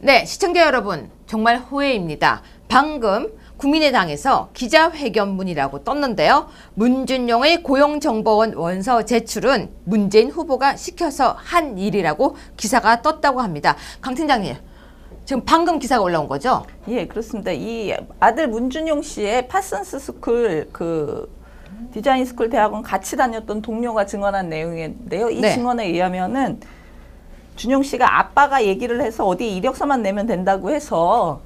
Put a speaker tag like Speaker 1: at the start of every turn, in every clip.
Speaker 1: 네, 시청자 여러분, 정말 후회입니다. 방금 국민의당에서 기자회견문이라고 떴는데요. 문준용의 고용정보원 원서 제출은 문재인 후보가 시켜서 한 일이라고 기사가 떴다고 합니다. 강 팀장님, 지금 방금 기사가 올라온 거죠?
Speaker 2: 예, 그렇습니다. 이 아들 문준용 씨의 파슨스 스쿨 그 디자인 스쿨 대학원 같이 다녔던 동료가 증언한 내용인데요. 이
Speaker 1: 네.
Speaker 2: 증언에 의하면은 준용 씨가 아빠가 얘기를 해서 어디 이력서만 내면 된다고 해서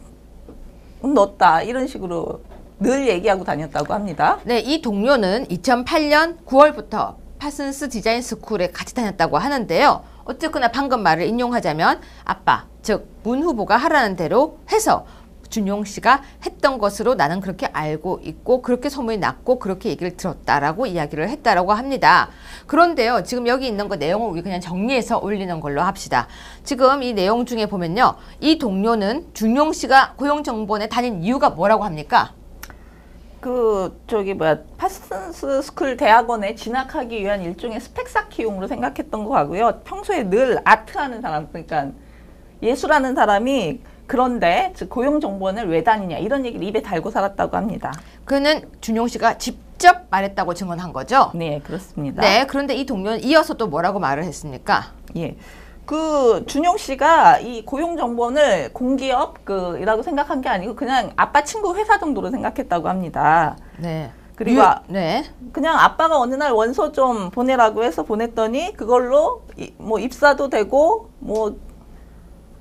Speaker 2: 응, 넣었다 이런 식으로 늘 얘기하고 다녔다고 합니다.
Speaker 1: 네, 이 동료는 2008년 9월부터 파슨스 디자인 스쿨에 같이 다녔다고 하는데요. 어쨌거나 방금 말을 인용하자면 아빠, 즉 문 후보가 하라는 대로 해서 준용 씨가 했던 것으로 나는 그렇게 알고 있고 그렇게 소문이 났고 그렇게 얘기를 들었다라고 이야기를 했다라고 합니다. 그런데요, 지금 여기 있는 거 내용을 우리 그냥 정리해서 올리는 걸로 합시다. 지금 이 내용 중에 보면요, 이 동료는 준용 씨가 고용정보원에 다닌 이유가 뭐라고 합니까?
Speaker 2: 그 저기 뭐야 파슨스 스쿨 대학원에 진학하기 위한 일종의 스펙 쌓기용으로 생각했던 거 같고요. 평소에 늘 아트하는 사람 그러니까 예술하는 사람이 그런데 즉 고용 정보원을 왜 다니냐 이런 얘기를 입에 달고 살았다고 합니다.
Speaker 1: 그는 준용 씨가 직접 말했다고 증언한 거죠.
Speaker 2: 네 그렇습니다.
Speaker 1: 네, 그런데 이 동료는 이어서 또 뭐라고 말을 했습니까?
Speaker 2: 예. 그 준용 씨가 이 고용 정보원을 공기업 그이라고 생각한 게 아니고 그냥 아빠 친구 회사 정도로 생각했다고 합니다.
Speaker 1: 네.
Speaker 2: 그리고
Speaker 1: 유-
Speaker 2: 아-
Speaker 1: 네.
Speaker 2: 그냥 아빠가 어느 날 원서 좀 보내라고 해서 보냈더니 그걸로 이- 뭐 입사도 되고 뭐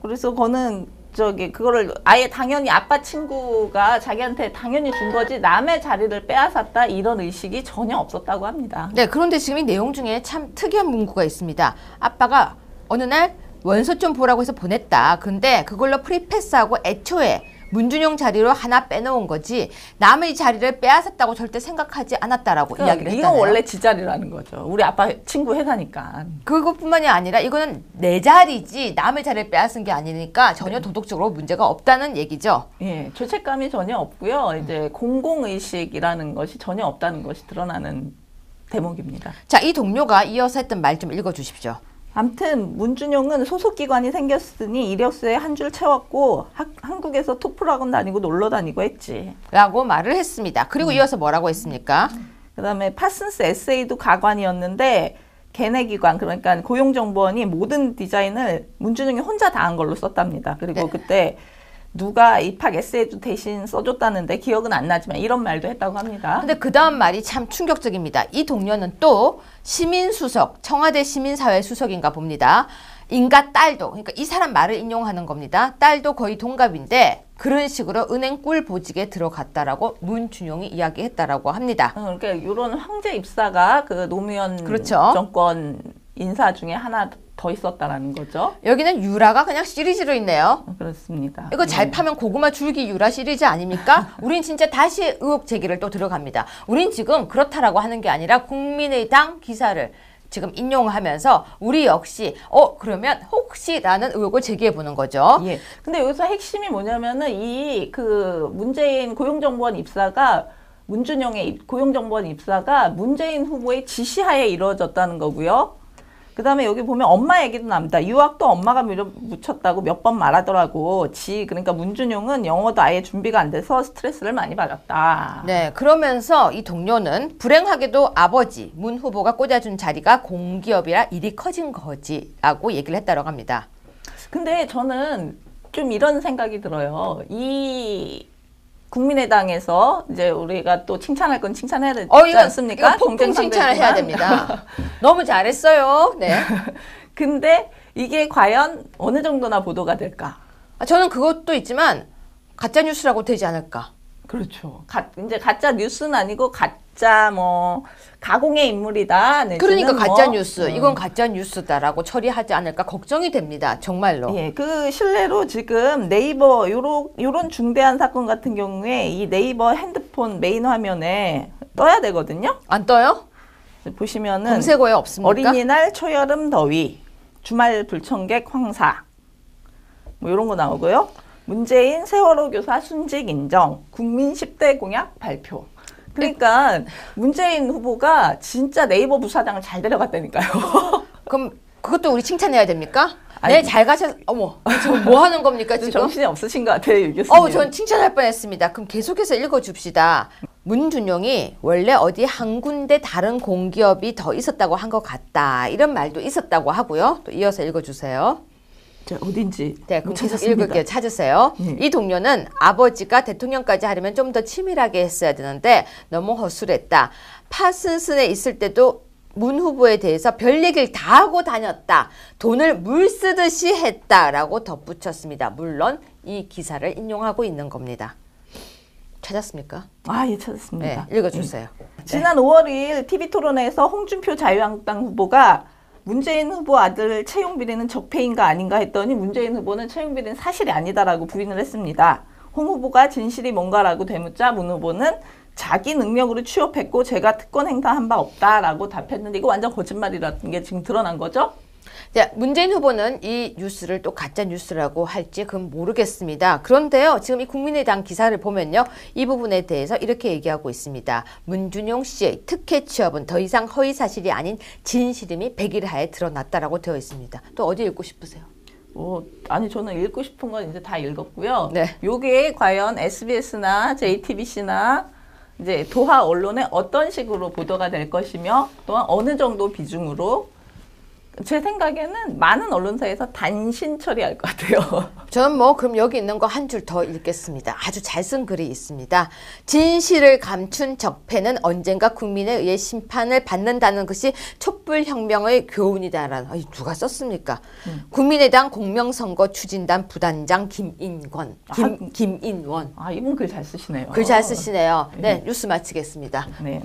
Speaker 2: 그래서 그거는 저기 그거를 아예 당연히 아빠 친구가 자기한테 당연히 준 거지 남의 자리를 빼앗았다 이런 의식이 전혀 없었다고 합니다.
Speaker 1: 네, 그런데 지금 이 내용 중에 참 특이한 문구가 있습니다. 아빠가 어느 날 원서 좀 보라고 해서 보냈다. 근데 그걸로 프리패스하고 애초에 문준용 자리로 하나 빼놓은 거지 남의 자리를 빼앗았다고 절대 생각하지 않았다라고
Speaker 2: 그러니까
Speaker 1: 이야기를
Speaker 2: 이건
Speaker 1: 했잖아요.
Speaker 2: 원래 지 자리라는 거죠. 우리 아빠 친구 회사니까.
Speaker 1: 그것뿐만이 아니라 이거는 내 자리지 남의 자리를 빼앗은 게 아니니까 전혀 도덕적으로 문제가 없다는 얘기죠.
Speaker 2: 예, 죄책감이 전혀 없고요. 이제 공공 의식이라는 것이 전혀 없다는 것이 드러나는 대목입니다.
Speaker 1: 자, 이 동료가 이어서 했던 말 좀 읽어 주십시오.
Speaker 2: 암튼 문준용은 소속 기관이 생겼으니 이력서에 한 줄 채웠고 학- 한국에서 토플학원 다니고 놀러 다니고 했지.
Speaker 1: 라고 말을 했습니다. 그리고
Speaker 2: 음.
Speaker 1: 이어서 뭐라고 했습니까?
Speaker 2: 그 다음에 파슨스 에세이도 가관이었는데 걔네 기관 그러니까 고용정보원이 모든 디자인을 문준용이 혼자 다 한 걸로 썼답니다. 그리고
Speaker 1: 네.
Speaker 2: 그때 누가 입학 에세이도 대신 써줬다는데 기억은 안 나지만 이런 말도 했다고 합니다.
Speaker 1: 근데 그 다음 말이 참 충격적입니다. 이 동료는 또 시민수석, 청와대 시민사회 수석인가 봅니다. 인가 딸도, 그러니까 이 사람 말을 인용하는 겁니다. 딸도 거의 동갑인데 그런 식으로 은행 꿀 보직에 들어갔다라고 문준용이 이야기했다라고 합니다.
Speaker 2: 어, 그러니까 이런 황제 입사가 그 노무현
Speaker 1: 그렇죠.
Speaker 2: 정권 인사 중에 하나 더 있었다라는 거죠.
Speaker 1: 여기는 유라가 그냥 시리즈로 있네요.
Speaker 2: 어, 그렇습니다.
Speaker 1: 이거 잘
Speaker 2: 네.
Speaker 1: 파면 고구마 줄기 유라 시리즈 아닙니까? 우린 진짜 다시 의혹 제기를 또 들어갑니다. 우린 지금 그렇다라고 하는 게 아니라 국민의당 기사를 지금 인용하면서 우리 역시 어 그러면 혹시라는 의혹을 제기해 보는 거죠.
Speaker 2: 예. 근데 여기서 핵심이 뭐냐면은 이 그 문재인 고용정보원 입사가 문준영의 입- 고용정보원 입사가 문재인 후보의 지시하에 이루어졌다는 거고요. 그 다음에 여기 보면 엄마 얘기도 납니다. 유학도 엄마가 밀어붙였다고 몇 번 말하더라고. 지, 그러니까 문준용은 영어도 아예 준비가 안 돼서 스트레스를 많이 받았다.
Speaker 1: 네, 그러면서 이 동료는 불행하게도 아버지 문 후보가 꽂아준 자리가 공기업이라 일이 커진 거지라고 얘기를 했다고 합니다.
Speaker 2: 근데 저는 좀 이런 생각이 들어요. 이 국민의당에서 이제 우리가 또 칭찬할 건 칭찬해야 되지
Speaker 1: 어 이거
Speaker 2: 않습니까?
Speaker 1: 이거 폭풍 칭찬을 해야. 됩니다. 너무 잘했어요. 네.
Speaker 2: 근데 이게 과연 어느 정도나 보도가 될까?
Speaker 1: 아, 저는 그것도 있지만 가짜 뉴스라고 되지 않을까.
Speaker 2: 그렇죠. 가, 이제 가짜 뉴스는 아니고 가 짜 뭐 가공의 인물이다.
Speaker 1: 그러니까 가짜
Speaker 2: 뭐,
Speaker 1: 뉴스,
Speaker 2: 음.
Speaker 1: 이건 가짜 뉴스다라고 처리하지 않을까 걱정이 됩니다. 정말로.
Speaker 2: 예, 그 실례로 지금 네이버 요런 요런 중대한 사건 같은 경우에 이 네이버 핸드폰 메인 화면에 떠야 되거든요.
Speaker 1: 안 떠요?
Speaker 2: 보시면은
Speaker 1: 검색어에 없습니까?
Speaker 2: 어린이날 초여름 더위, 주말 불청객 황사, 뭐 이런 거 나오고요. 문재인 세월호 교사 순직 인정, 국민 10대 공약 발표. 그러니까 문재인 후보가 진짜 네이버 부사장을 잘 데려갔다니까요.
Speaker 1: 그럼 그것도 우리 칭찬해야 됩니까? 네, 잘 가셨. 어머, 지금 뭐 하는 겁니까
Speaker 2: 좀
Speaker 1: 지금?
Speaker 2: 정신이 없으신 것 같아요, 유 교수님.
Speaker 1: 어우, 전 칭찬할 뻔했습니다. 그럼 계속해서 읽어줍시다. 문준용이 원래 어디 한 군데 다른 공기업이 더 있었다고 한 것 같다. 이런 말도 있었다고 하고요. 또 이어서 읽어주세요.
Speaker 2: 자, 어딘지
Speaker 1: 네,
Speaker 2: 못
Speaker 1: 그럼 계속
Speaker 2: 찾았습니다.
Speaker 1: 읽을게요. 찾으세요.
Speaker 2: 네.
Speaker 1: 이 동료는 아버지가 대통령까지 하려면 좀 더 치밀하게 했어야 되는데 너무 허술했다. 파슨슨에 있을 때도 문 후보에 대해서 별 얘기를 다 하고 다녔다. 돈을 물 쓰듯이 했다라고 덧붙였습니다. 물론 이 기사를 인용하고 있는 겁니다. 찾았습니까?
Speaker 2: 아, 예,
Speaker 1: 네,
Speaker 2: 찾았습니다.
Speaker 1: 읽어주세요.
Speaker 2: 지난 5월 2일 TV 토론에서 홍준표 자유한국당 후보가 문재인 후보 아들 채용 비리는 적폐인가 아닌가 했더니 문재인 후보는 채용 비리는 사실이 아니다라고 부인을 했습니다. 홍 후보가 진실이 뭔가라고 되묻자 문 후보는 자기 능력으로 취업했고 제가 특권 행사한 바 없다라고 답했는데 이거 완전 거짓말이라는 게 지금 드러난 거죠?
Speaker 1: 자, 문재인 후보는 이 뉴스를 또 가짜 뉴스라고 할지 그건 모르겠습니다. 그런데요, 지금 이 국민의당 기사를 보면요, 이 부분에 대해서 이렇게 얘기하고 있습니다. 문준용 씨의 특혜 취업은 더 이상 허위 사실이 아닌 진실임이 백일하에 드러났다라고 되어 있습니다. 또 어디 읽고 싶으세요?
Speaker 2: 어, 아니 저는 읽고 싶은 건 이제 다 읽었고요.
Speaker 1: 네.
Speaker 2: 요게 과연 SBS나 JTBC나 이제 도하 언론에 어떤 식으로 보도가 될 것이며 또한 어느 정도 비중으로 제 생각에는 많은 언론사에서 단신 처리할 것 같아요.
Speaker 1: 저는 뭐 그럼 여기 있는 거 한 줄 더 읽겠습니다. 아주 잘 쓴 글이 있습니다. 진실을 감춘 적폐는 언젠가 국민에 의해 심판을 받는다는 것이 촛불혁명의 교훈이다라는 아니, 누가 썼습니까? 국민의당 공명선거 추진단 부단장 김인권 김,
Speaker 2: 아,
Speaker 1: 김인원
Speaker 2: 아 이분 글 잘 쓰시네요.
Speaker 1: 글 잘 쓰시네요. 네 뉴스 마치겠습니다.
Speaker 2: 네.